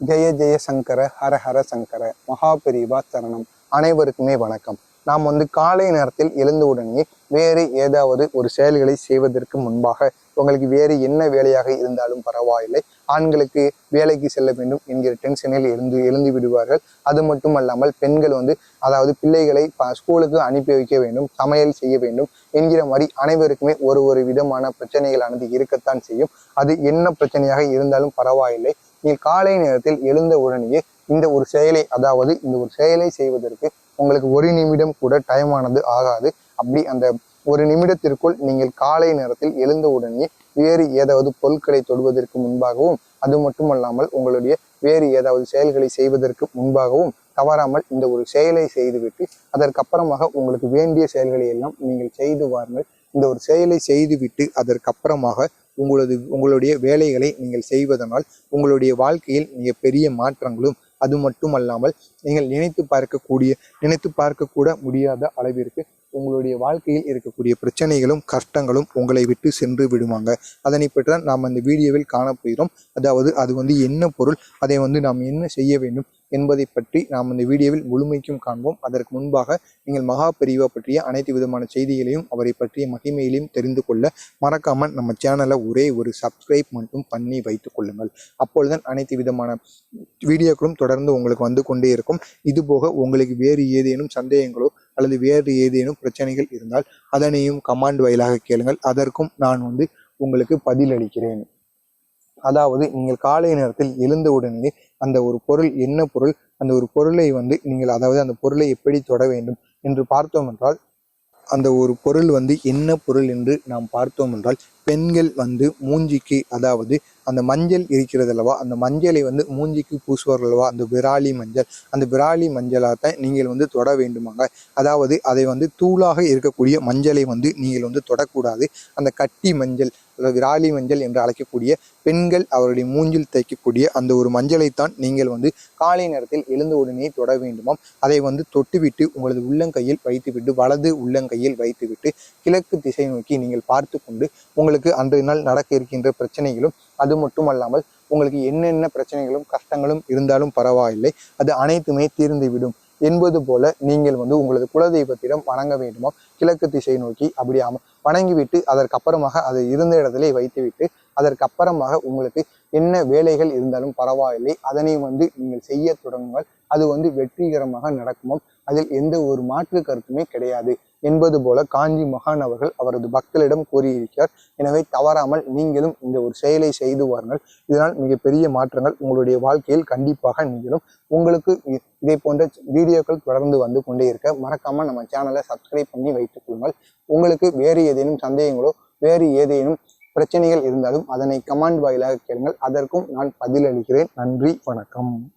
ஜெய ஜெய சங்கர ஹர ஹர சங்கர மகாபெரிவா சரணம். அனைவருக்குமே வணக்கம். நாம் வந்து காலை நேரத்தில் எழுந்தவுடனே வேறு ஏதாவது ஒரு செயல்களை செய்வதற்கு முன்பாக உங்களுக்கு வேறு என்ன வேலையாக இருந்தாலும் பரவாயில்லை. ஆண்களுக்கு வேலைக்கு செல்ல வேண்டும் என்கிற டென்ஷனில் எழுந்து எழுந்து விடுவார்கள். அது மட்டும் அல்லாமல் பெண்கள் வந்து அதாவது பிள்ளைகளை ஸ்கூலுக்கு அனுப்பி வைக்க வேண்டும் சமையல் செய்ய வேண்டும் என்கிற மாதிரி அனைவருக்குமே ஒரு ஒரு விதமான பிரச்சனைகளானது இருக்கத்தான் செய்யும். அது என்ன பிரச்சனையாக இருந்தாலும் பரவாயில்லை. நீங்கள் காலை நேரத்தில் எழுந்த உடனேயே இந்த ஒரு செயலை அதாவது இந்த ஒரு செயலை செய்வதற்கு உங்களுக்கு ஒரு நிமிடம் கூட டைம் ஆனது ஆகாது. அப்படி அந்த ஒரு நிமிடத்திற்குள் நீங்கள் காலை நேரத்தில் எழுந்த உடனே வேறு ஏதாவது பொருட்களை தொடுவதற்கு முன்பாகவும் அது மட்டுமல்லாமல் உங்களுடைய வேறு ஏதாவது செயல்களை செய்வதற்கு முன்பாகவும் தவறாமல் இந்த ஒரு செயலை செய்துவிட்டு அதற்கப்புறமாக உங்களுக்கு வேண்டிய செயல்களை எல்லாம் நீங்கள் செய்து வாருங்கள். இந்த ஒரு செயலை செய்துவிட்டு அதற்கப்புறமாக உங்களது உங்களுடைய வேலைகளை நீங்கள் செய்வதனால் உங்களுடைய வாழ்க்கையில் மிக பெரிய மாற்றங்களும் அது மட்டுமல்லாமல் நீங்கள் நினைத்து பார்க்கக்கூடிய நினைத்து பார்க்கக்கூட முடியாத அளவிற்கு உங்களுடைய வாழ்க்கையில் இருக்கக்கூடிய பிரச்சனைகளும் கஷ்டங்களும் உங்களை விட்டு சென்று விடுவாங்க அதனை பற்றி தான் நாம் அந்த வீடியோவில் காணப்போகிறோம். அதாவது அது வந்து என்ன பொருள் அதை வந்து நாம் என்ன செய்ய வேண்டும் என்பதை பற்றி நாம் இந்த வீடியோவில் முழுமைக்கும் காண்போம். அதற்கு முன்பாக நீங்கள் மகா பற்றிய அனைத்து விதமான செய்திகளையும் அவரை பற்றிய மகிமையிலையும் தெரிந்து கொள்ள மறக்காமல் நம்ம சேனலை ஒரே ஒரு சப்ஸ்கிரைப் மட்டும் பண்ணி வைத்துக் கொள்ளுங்கள். அப்பொழுதுதான் அனைத்து விதமான வீடியோக்களும் தொடர்ந்து உங்களுக்கு வந்து கொண்டே இருக்கும். இதுபோக உங்களுக்கு வேறு ஏதேனும் சந்தேகங்களோ அல்லது வேறு ஏதேனும் பிரச்சனைகள் இருந்தால் அதனையும் கமாண்ட் வாயிலாக கேளுங்கள். அதற்கும் நான் வந்து உங்களுக்கு பதிலளிக்கிறேன். அதாவது நீங்கள் காலை நேரத்தில் எழுந்த உடனே அந்த ஒரு பொருள் என்ன பொருள் அந்த ஒரு பொருளை வந்து நீங்கள் அதாவது அந்த பொருளை எப்படி தொட வேண்டும் என்று பார்த்தோம் என்றால் அந்த ஒரு பொருள் வந்து என்ன பொருள் என்று நாம் பார்த்தோம் என்றால் பெண்கள் வந்து மூஞ்சிக்கு அதாவது அந்த மஞ்சள் இருக்கிறது அல்லவா அந்த மஞ்சளை வந்து மூஞ்சிக்கு பூசுவார்கள் அல்லவா அந்த விராலி மஞ்சள். அந்த விராலி மஞ்சளாக நீங்கள் வந்து தொட வேண்டுமாங்க. அதாவது அதை வந்து தூளாக இருக்கக்கூடிய மஞ்சளை வந்து நீங்கள் வந்து தொடக்கூடாது. அந்த கட்டி மஞ்சள் விராலி மஞ்சள் என்று அழைக்கக்கூடிய பெண்கள் அவருடைய மூஞ்சில் தைக்கக்கூடிய அந்த ஒரு மஞ்சளைத்தான் நீங்கள் வந்து காலை நேரத்தில் எழுந்த உடனே தொட வேண்டுமாம். அதை வந்து தொட்டுவிட்டு உங்களது உள்ளங்கையில் வைத்துவிட்டு வலது உள்ளங்கையில் வைத்துவிட்டு கிழக்கு திசை நோக்கி நீங்கள் பார்த்து கொண்டு உங்களுக்கு அன்றைய நாள் நடக்க இருக்கின்ற பிரச்சனைகளும் அது மட்டுமல்லாமல் உங்களுக்கு என்னென்ன பிரச்சனைகளும் கஷ்டங்களும் இருந்தாலும் பரவாயில்லை. அது அனைத்துமே தீர்ந்துவிடும். என்பது போல நீங்கள் வந்து உங்களது குலதெய்வத்திடம் வணங்க வேண்டுமோ? கிழக்கு திசை நோக்கி அப்படி வணங்கிவிட்டு அதற்கப்புறமாக அதை இருந்த இடத்திலே வைத்துவிட்டு அதற்கப்புறமாக உங்களுக்கு என்ன வேலைகள் இருந்தாலும் பரவாயில்லை. அதனை வந்து நீங்கள் செய்ய தொடங்குங்கள். அது வந்து வெற்றிகரமாக நடக்குமோ அதில் எந்த ஒரு மாற்று கருத்துமே கிடையாது. என்பது போல காஞ்சி மகான் அவர்கள் அவரது பக்தர்களிடம் கூறியிருக்கிறார். எனவே தவறாமல் நீங்களும் இந்த ஒரு செயலை செய்து வாருங்கள். இதனால் மிகப்பெரிய மாற்றங்கள் உங்களுடைய வாழ்க்கையில் கண்டிப்பாக நிகழும். உங்களுக்கு இதே போன்ற வீடியோக்கள் தொடர்ந்து வந்து கொண்டே இருக்க மறக்காம நம்ம சேனலை சப்ஸ்கிரைப் பண்ணி வைத்துக் கொள்ளுங்கள். உங்களுக்கு வேறு ஏதேனும் சந்தேகங்களோ வேறு ஏதேனும் பிரச்சனைகள் இருந்தாலும் அதனை கமாண்ட் வாயிலாக கேளுங்கள். அதற்கும் நான் பதிலளிக்கிறேன். நன்றி வணக்கம்.